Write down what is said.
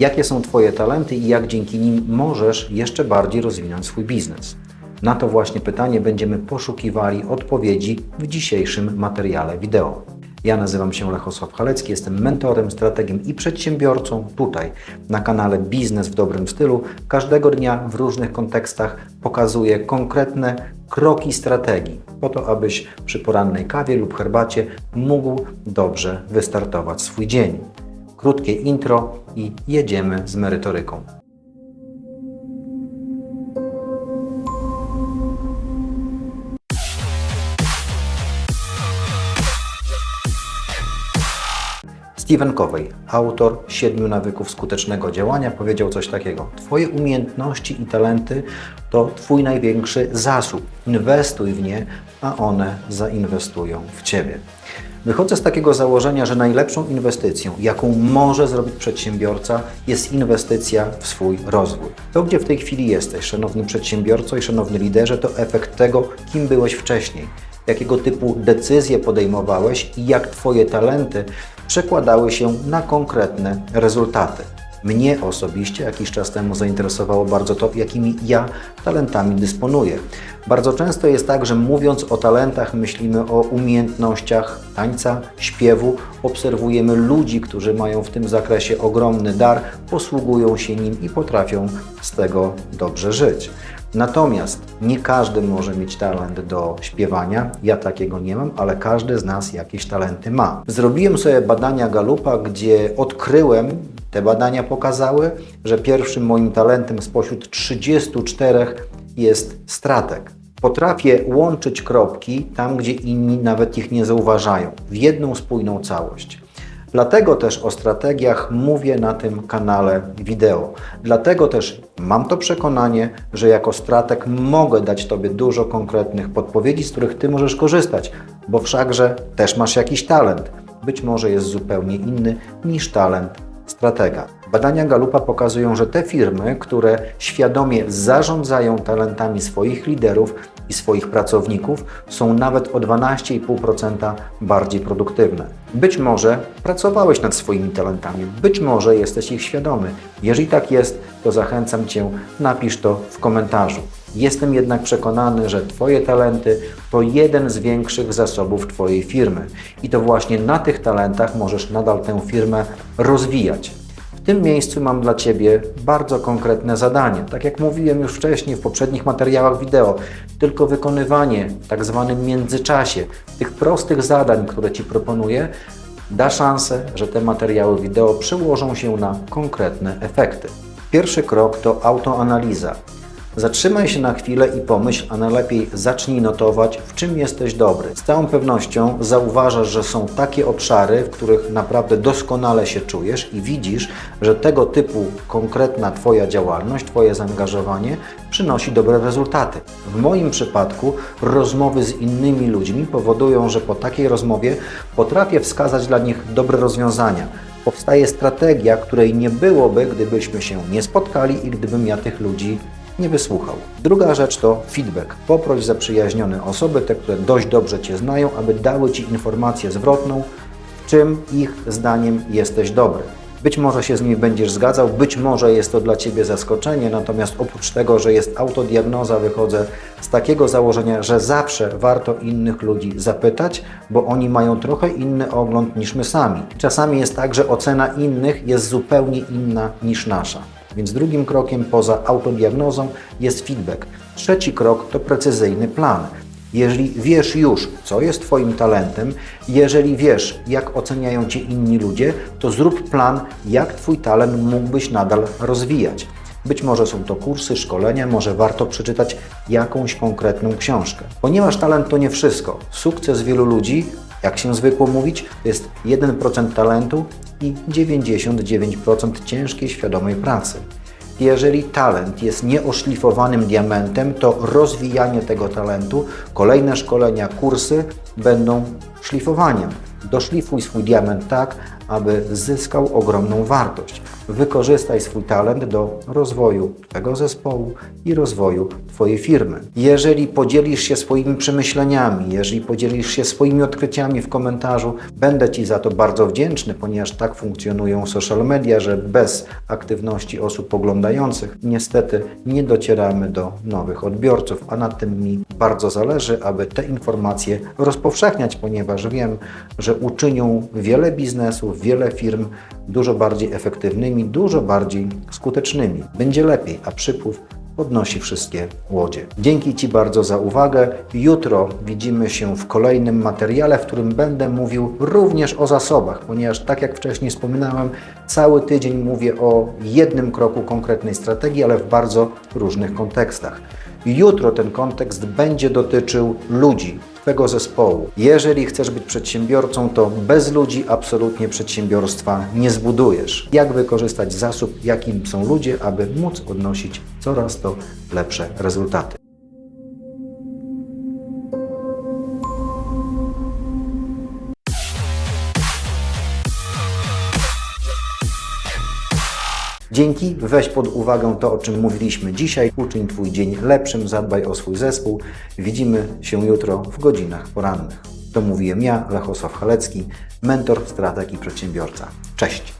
Jakie są Twoje talenty i jak dzięki nim możesz jeszcze bardziej rozwinąć swój biznes? Na to właśnie pytanie będziemy poszukiwali odpowiedzi w dzisiejszym materiale wideo. Ja nazywam się Lechosław Halecki, jestem mentorem, strategiem i przedsiębiorcą tutaj na kanale Biznes w dobrym stylu. Każdego dnia w różnych kontekstach pokazuję konkretne kroki strategii po to, abyś przy porannej kawie lub herbacie mógł dobrze wystartować swój dzień. Krótkie intro i jedziemy z merytoryką. Stephen Covey, autor siedmiu nawyków skutecznego działania, powiedział coś takiego: Twoje umiejętności i talenty to Twój największy zasób. Inwestuj w nie, a one zainwestują w Ciebie. Wychodzę z takiego założenia, że najlepszą inwestycją, jaką może zrobić przedsiębiorca, jest inwestycja w swój rozwój. To, gdzie w tej chwili jesteś, szanowny przedsiębiorco i szanowny liderze, to efekt tego, kim byłeś wcześniej, jakiego typu decyzje podejmowałeś i jak Twoje talenty przekładały się na konkretne rezultaty. Mnie osobiście jakiś czas temu zainteresowało bardzo to, jakimi ja talentami dysponuję. Bardzo często jest tak, że mówiąc o talentach, myślimy o umiejętnościach tańca, śpiewu, obserwujemy ludzi, którzy mają w tym zakresie ogromny dar, posługują się nim i potrafią z tego dobrze żyć. Natomiast nie każdy może mieć talent do śpiewania. Ja takiego nie mam, ale każdy z nas jakieś talenty ma. Zrobiłem sobie badania Galupa, gdzie odkryłem, te badania pokazały, że pierwszym moim talentem spośród 34 jest stratek. Potrafię łączyć kropki tam, gdzie inni nawet ich nie zauważają, w jedną spójną całość. Dlatego też o strategiach mówię na tym kanale wideo. Dlatego też mam to przekonanie, że jako strateg mogę dać Tobie dużo konkretnych podpowiedzi, z których Ty możesz korzystać, bo wszakże też masz jakiś talent. Być może jest zupełnie inny niż talent stratega. Badania Galupa pokazują, że te firmy, które świadomie zarządzają talentami swoich liderów i swoich pracowników, są nawet o 12,5% bardziej produktywne. Być może pracowałeś nad swoimi talentami, być może jesteś ich świadomy. Jeżeli tak jest, to zachęcam Cię, napisz to w komentarzu. Jestem jednak przekonany, że Twoje talenty to jeden z większych zasobów Twojej firmy i to właśnie na tych talentach możesz nadal tę firmę rozwijać. Tym miejscu mam dla Ciebie bardzo konkretne zadanie. Tak jak mówiłem już wcześniej w poprzednich materiałach wideo, tylko wykonywanie w tak zwanym międzyczasie tych prostych zadań, które Ci proponuję, da szansę, że te materiały wideo przełożą się na konkretne efekty. Pierwszy krok to autoanaliza. Zatrzymaj się na chwilę i pomyśl, a najlepiej zacznij notować, w czym jesteś dobry. Z całą pewnością zauważasz, że są takie obszary, w których naprawdę doskonale się czujesz i widzisz, że tego typu konkretna Twoja działalność, Twoje zaangażowanie przynosi dobre rezultaty. W moim przypadku rozmowy z innymi ludźmi powodują, że po takiej rozmowie potrafię wskazać dla nich dobre rozwiązania. Powstaje strategia, której nie byłoby, gdybyśmy się nie spotkali i gdybym ja tych ludzi nie wysłuchał. Druga rzecz to feedback. Poproś zaprzyjaźnione osoby, te, które dość dobrze Cię znają, aby dały Ci informację zwrotną, w czym ich zdaniem jesteś dobry. Być może się z nimi będziesz zgadzał, być może jest to dla Ciebie zaskoczenie, natomiast oprócz tego, że jest autodiagnoza, wychodzę z takiego założenia, że zawsze warto innych ludzi zapytać, bo oni mają trochę inny ogląd niż my sami. Czasami jest tak, że ocena innych jest zupełnie inna niż nasza. Więc drugim krokiem poza autodiagnozą jest feedback. Trzeci krok to precyzyjny plan. Jeżeli wiesz już, co jest Twoim talentem, jeżeli wiesz, jak oceniają Cię inni ludzie, to zrób plan, jak Twój talent mógłbyś nadal rozwijać. Być może są to kursy, szkolenia, może warto przeczytać jakąś konkretną książkę. Ponieważ talent to nie wszystko. Sukces wielu ludzi, jak się zwykło mówić, to jest 1% talentu i 99% ciężkiej, świadomej pracy. Jeżeli talent jest nieoszlifowanym diamentem, to rozwijanie tego talentu, kolejne szkolenia, kursy będą szlifowaniem. Doszlifuj swój diament tak, aby zyskał ogromną wartość. wykorzystaj swój talent do rozwoju Twojego zespołu i rozwoju Twojej firmy. Jeżeli podzielisz się swoimi przemyśleniami, jeżeli podzielisz się swoimi odkryciami w komentarzu, będę Ci za to bardzo wdzięczny, ponieważ tak funkcjonują social media, że bez aktywności osób oglądających niestety nie docieramy do nowych odbiorców, a na tym mi bardzo zależy, aby te informacje rozpowszechniać, ponieważ wiem, że uczynią wiele biznesów, wiele firm dużo bardziej efektywnymi, dużo bardziej skutecznymi. Będzie lepiej, a przypływ podnosi wszystkie łodzie. Dzięki Ci bardzo za uwagę. Jutro widzimy się w kolejnym materiale, w którym będę mówił również o zasobach, ponieważ tak jak wcześniej wspominałem, cały tydzień mówię o jednym kroku konkretnej strategii, ale w bardzo różnych kontekstach. Jutro ten kontekst będzie dotyczył ludzi, Twego zespołu. Jeżeli chcesz być przedsiębiorcą, to bez ludzi absolutnie przedsiębiorstwa nie zbudujesz. Jak wykorzystać zasób, jakim są ludzie, aby móc odnosić coraz to lepsze rezultaty. Dzięki, weź pod uwagę to, o czym mówiliśmy dzisiaj. Uczyń Twój dzień lepszym, zadbaj o swój zespół. Widzimy się jutro w godzinach porannych. To mówiłem ja, Lechosław Halecki, mentor strategii przedsiębiorca. Cześć!